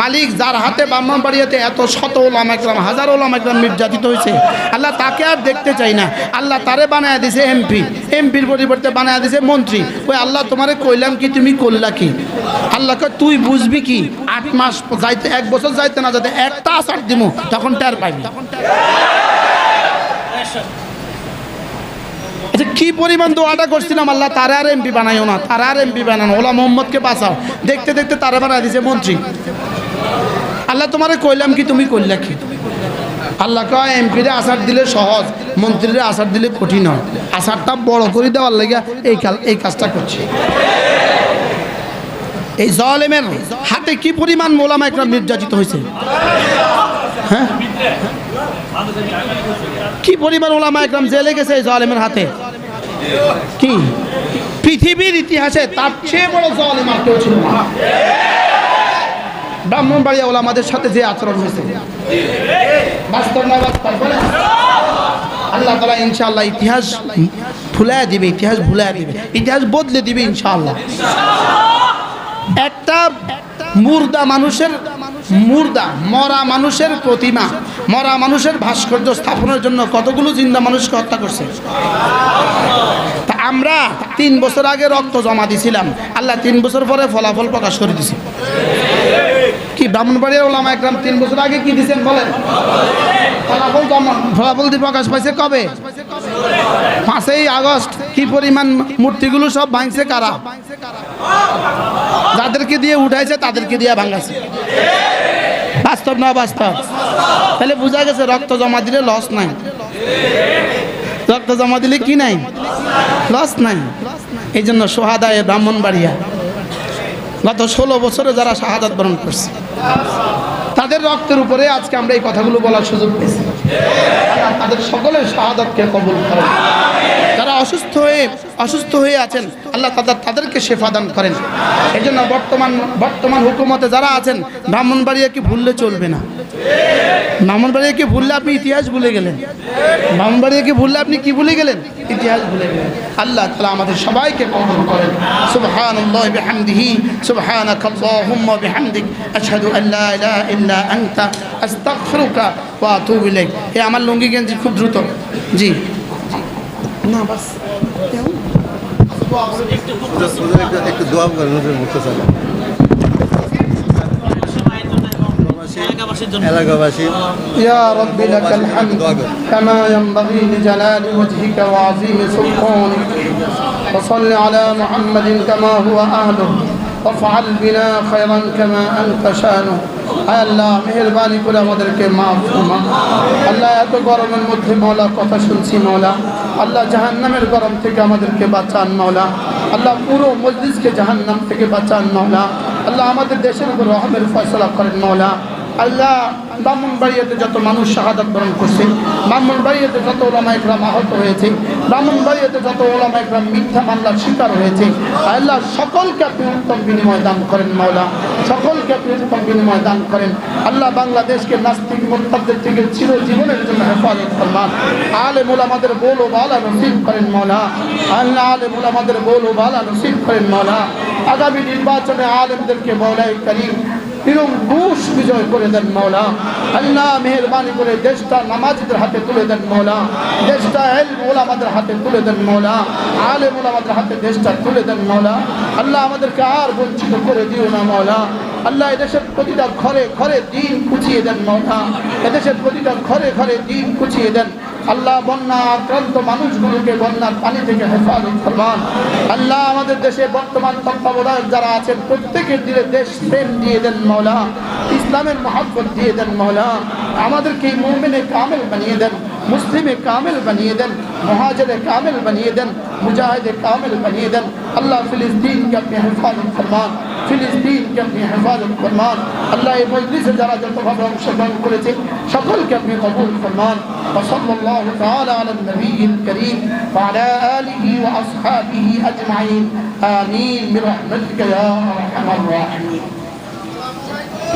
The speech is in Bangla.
মালিক যার হাতে ব্রাহ্মণবাড়িয়াতে এত শত ওলাম একরাম, হাজার ওলাম একরাম নির্যাতিত হয়েছে, আল্লাহ তাকে আর দেখতে চাই না। আল্লাহ তারে বানায় দিছে এমপি এমপির পরিবর্তে বানায় দিছে মন্ত্রী। ওই আল্লাহ তোমারে কইলাম কি, তুমি করলা কি? আল্লাহ কয়, তুই বুঝবি কি, আট মাস যাইতে, এক বছর যাইতে না যাতে একটা আসার দিমু, তখন টের পাইবি। আচ্ছা কি পরিমাণ দোয়াটা করছিলাম, আল্লাহ তারা আর এমপি বানাইও না, তারা আর এমপি বানানো, ওলা মোহাম্মদকে বাঁচাও। দেখতে দেখতে তারা বানায় দিছে মন্ত্রী। আল্লাহ তোমারে কইলাম কি, তুমি কইলা কি? আল্লাহ কয়, এমপিরে আসার দিলে সহজ, মন্ত্রীরে আসার দিলে কঠিন হয়। আসারটা বড় করে দেওয়ার লেগে এই এই কাজটা করছে। এই জলেমের হাতে কি পরিমাণ মোলামা একরাম নির্যাতিত হয়েছে? হ্যাঁ? কি পরিমাণ ওলামা একরাম জেলে গেছে এই জলেমের হাতে? কি? পৃথিবীর ইতিহাসে তার চেয়ে বড় জলেম আর কেউ ছিল না। ব্রাহ্মণবাড়িয়া ওলামাদের সাথে যে আচরণ হয়েছে। আল্লাহ তালা ইনশাআল্লাহ ইতিহাস ভুলায় দিবে, ইতিহাস ভুলায় দিবে। ইতিহাস বদলে দিবে ইনশাআল্লাহ। একটা মুর্দা মানুষের মুর্দা, মরা মানুষের প্রতিমা, মরা মানুষের ভাস্কর্য স্থাপনের জন্য কতগুলো জিন্দা মানুষকে হত্যা করছে? তা আমরা তিন বছর আগে রক্ত জমা দিছিলাম। আল্লাহ তিন বছর পরে ফলাফল প্রকাশ করে দিছে। ব্রাহ্মণবাড়িয়ার ওলামা একরাম তিন বছর আগে কি দিছেন বলেন? ফলাফল প্রকাশ পাইছে কবে? পাঁচই আগস্ট। কি পরিমাণ মূর্তিগুলো সব ভাঙছে কারা? যাদেরকে দিয়ে উঠাইছে তাদেরকে দিয়ে ভাঙাছে। বাস্তব না বাস্তব? তাহলে বোঝা গেছে রক্ত জমা দিলে লস নাই। রক্ত জমা দিলে কি নাই? লস নাই। এই জন্য সোহাদায় ব্রাহ্মণবাড়িয়া। গত ষোলো বছরে যারা শাহাদাত বরণ করছে, তাদের রক্তের উপরে আজকে আমরা এই কথাগুলো বলার সুযোগ পেয়েছি। তাদের সকলের শাহাদাতকে কবুল করেন। যারা অসুস্থ হয়ে অসুস্থ হয়ে আছেন, আল্লাহ তাদের, তাদেরকে সেফা দান করেন। এই জন্য বর্তমান বর্তমান হুকুমতে যারা আছেন, ব্রাহ্মণবাড়িয়া কি ভুললে চলবে না। ব্রাহ্মণবাড়িয়াকে ভুললে আপনি ইতিহাস ভুলে গেলেন। ব্রাহ্মণবাড়িয়াকে ভুললে আপনি কি ভুলে গেলেন? ইতিহাস ভুলে গেলেন। আল্লাহ তালা আমাদের সবাইকে কবুল করেন। সুবহান বিহামদিহি, সুবহানাক আল্লাহুম্মা বিহামদিক। আশহাদু আন লা ইলাহা ইল্লা আনতা, আস্তাগফিরুকা ওয়া আতুবু ইলাইক। এ আমার লুঙ্গি গেঞ্জি খুব দ্রুত। জি। না, বাস। একটু দোয়া করেন। এলাকাবাসী। ইয়া রব্বি লাকাল হামদ কামা ইয়ানবাগি লিজালালি ওয়াজহিকা ওয়া আযীমি সুলতানিক ওয়া সাল্লি আলা মুহাম্মাদিন কামা হুয়া আহলুহু ওয়াফআল বিনা খায়রান আল্লাহ মেহরবানি করে আমাদেরকে মাফ আল্লাহ এত গরমের মধ্যে মৌলা কথা শুনছি মৌলা। আল্লাহ জাহান্নামের গরম থেকে আমাদেরকে বাঁচান মৌলা। আল্লাহ পুরো মসজিদকে জাহান্নাম থেকে বাঁচান মৌলা। আল্লাহ আমাদের দেশের উপর রহমের ফয়সলা করেন মৌলা। আল্লাহ ব্রাহ্মণবাড়িয়াতে যত মানুষ শাহাদাত বরণ করছে, ব্রাহ্মণবাড়িয়াতে যত ওলামা একরাম আহত হয়েছে, ব্রাহ্মণবাড়িয়াতে যত ওলামা একরাম মিথ্যা মামলার শিকার হয়েছে, আল্লাহ সকলকে আপনি উত্তম বিনিময় দান করেন, মাওলা। সকলকে আপনি উত্তম বিনিময় দান করেন। আল্লাহ বাংলাদেশকে নাস্তিক মোত্তাদের থেকে চিরজীবনের জন্য হেফাজত ফরমান। আলে আমাদের বল ও বালা নসিব করেন মৌলা আল্লাহ আলে আমাদের বল ও বালা নসিব করেন মৌলা আগামী নির্বাচনে আলেমদেরকে মৌলাই করিম ঘুষ বিজয় করে দেন মৌলা আল্লাহ মেহরবানি করে দেশটা নামাজিদের হাতে তুলে দেন মৌলা দেশটা এল আমাদের হাতে তুলে দেন মৌলা আলে আমাদের হাতে দেশটা তুলে দেন মৌলা আল্লাহ আমাদেরকে আর বঞ্চিত করে দিও না মৌলা আল্লাহ এদেশের প্রতিটা ঘরে ঘরে দিন কুচিয়ে দেন মৌলা এদেশের প্রতিটা ঘরে ঘরে দিন কুচিয়ে দেন। আল্লাহ বন্যা, আক্রান্ত মানুষগুলোকে বন্যার পানি থেকে হেফাজত ফরমান। আল্লাহ আমাদের দেশে বর্তমান তত্ত্বাবধায়ক যারা আছেন, প্রত্যেকের দিলে দেশ প্রেম দিয়ে দেন মহলা ইসলামের মহাব্বত দিয়ে দেন মৌলা। আমাদেরকে মোমেনে কামেল বানিয়ে দেন মুসলিমে কামেল বানিয়ে দেন মহাজরে কামেল বানিয়ে দেন মুজাহিদে কামেল বানিয়ে দেন আল্লাহ ফিলিস্তিনকে আপনি হেফাজত ফরমান ফিলিস্তিনকে আপনি হেফাজত ফরমান আল্লাহ এই মজলিসে যারা যতভাবে অংশগ্রহণ করেছে সকলকে আপনি কবুল ফরমান وصلى الله تعالى على النبي الكريم وعلى آله وأصحابه أجمعين آمين برحمتك يا أرحم الراحمين